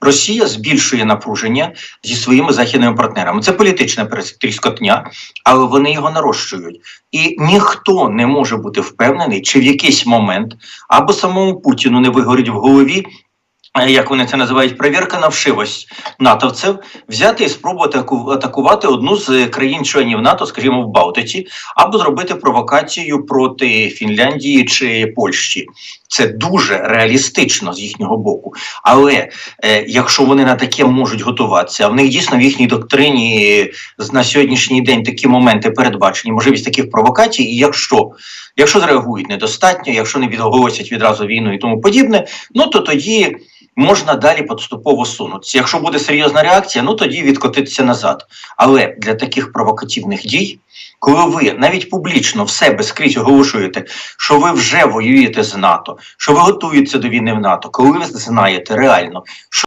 Росія збільшує напруження зі своїми західними партнерами. Це політична тріскотня, але вони його нарощують. І ніхто не може бути впевнений, чи в якийсь момент або самому Путіну не вигорить в голові. Е, Як вони це називають, перевірка на вшивость натовців, взяти і спробувати атакувати одну з країн-членів НАТО, скажімо, в Балтиці, або зробити провокацію проти Фінляндії чи Польщі. Це дуже реалістично з їхнього боку. Але е, якщо вони на таке можуть готуватися, а в них дійсно в їхній доктрині на сьогоднішній день такі моменти передбачені, можливість таких провокацій, і якщо, якщо зреагують недостатньо, якщо не відголосять відразу війну і тому подібне, ну то тоді. Можна далі поступово сунутися. Якщо буде серйозна реакція, ну тоді відкотитися назад. Але для таких провокативних дій, коли ви навіть публічно в себе скрізь оголошуєте, що ви вже воюєте з НАТО, що ви готуєтеся до війни в НАТО, коли ви знаєте реально, що